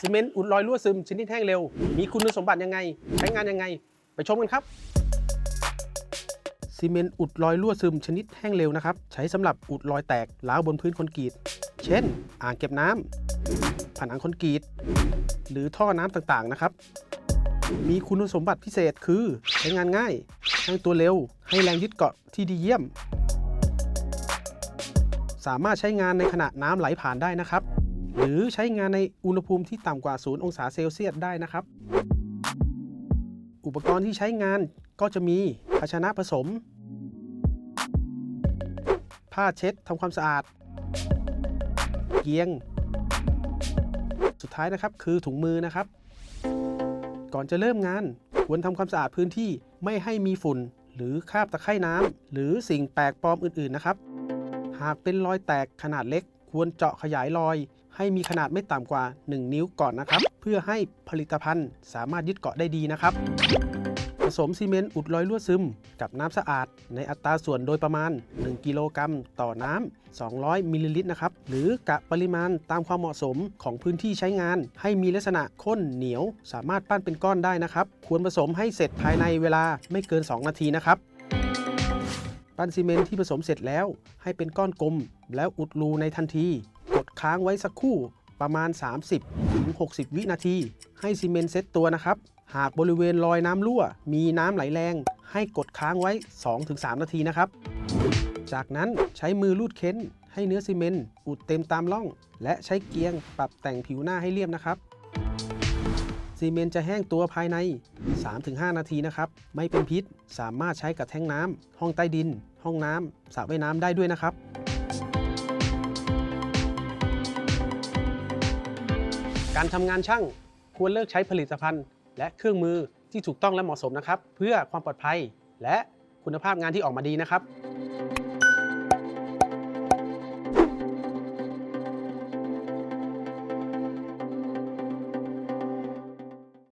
ซีเมนต์อุดรอยรั่วซึมชนิดแห้งเร็ว มีคุณสมบัติยังไง ใช้งานยังไง ไปชมกันครับซีเมนต์อุดรอยรั่วซึมชนิดแห้งเร็วนะครับ ใช้สำหรับอุดรอยแตกร้าวบนพื้นคอนกรีต เช่น อ่างเก็บน้ำผนังคอนกรีต หรือท่อน้ำต่างๆนะครับ มีคุณสมบัติพิเศษคือใช้งานง่ายแห้งตัวเร็ว ให้แรงยึดเกาะที่ดีเยี่ยม สามารถใช้งานในขณะน้ำไหลผ่านได้นะครับ หรือใช้งานในอุณหภูมิที่ต่ำกว่า 0 องศาเซลเซียสได้นะครับ อุปกรณ์ที่ใช้งานก็จะมีภาชนะผสม ผ้าเช็ดทำความสะอาด เกียง สุดท้ายนะครับคือถุงมือนะครับ ก่อนจะเริ่มงานควรทำความสะอาดพื้นที่ไม่ให้มีฝุ่น หรือคราบตะไคร่น้ำหรือสิ่งแปลกปลอมอื่นๆนะครับ หากเป็นรอยแตกขนาดเล็กควรเจาะขยายรอย ให้มีขนาดไม่ต่ำกว่า 1 นิ้วก่อนนะครับ เพื่อให้ผลิตภัณฑ์สามารถยึดเกาะได้ดีนะครับ ผสมซีเมนต์อุดรอยรั่วซึม กับน้ำสะอาด ในอัตราส่วนโดยประมาณ 1 กิโลกรัมต่อน้ำ 200 มิลลิลิตรนะครับ หรือกะปริมาณตามความเหมาะสมของพื้นที่ใช้งาน ให้มีลักษณะข้นเหนียว สามารถปั้นเป็นก้อนได้นะครับ ควรผสมให้เสร็จภายในเวลาไม่เกิน 2 นาทีนะครับปั้นซีเมนต์ที่ผสมเสร็จแล้ว ให้เป็นก้อนกลม แล้วอุดรูในทันที ค้างไว้สักครู่ประมาณ 30-60 วินาที ให้ซีเมนต์เซ็ตตัวนะครับ หากบริเวณรอยน้ำรั่ว มีน้ำไหลแรง ให้กดค้างไว้ 2-3 นาทีนะครับ จากนั้นใช้มือลูดเค้น ให้เนื้อซีเมนต์อุดเต็มตามร่อง และใช้เกียงปรับแต่งผิวหน้าให้เรียบนะครับซีเมนต์จะแห้งตัวภายใน 3-5 นาทีนะครับ ไม่เป็นพิษ สามารถใช้กับแท้งน้ำห้องใต้ดิน ห้องน้ำสระว่ายน้ำได้ด้วยนะครับ การทำงานช่างควรเลิกใช้ผลิตภัณฑ์ และเครื่องมือที่ถูกต้องและเหมาะสมนะครับ เพื่อความปลอดภัยและคุณภาพงานที่ออกมาดีนะครับ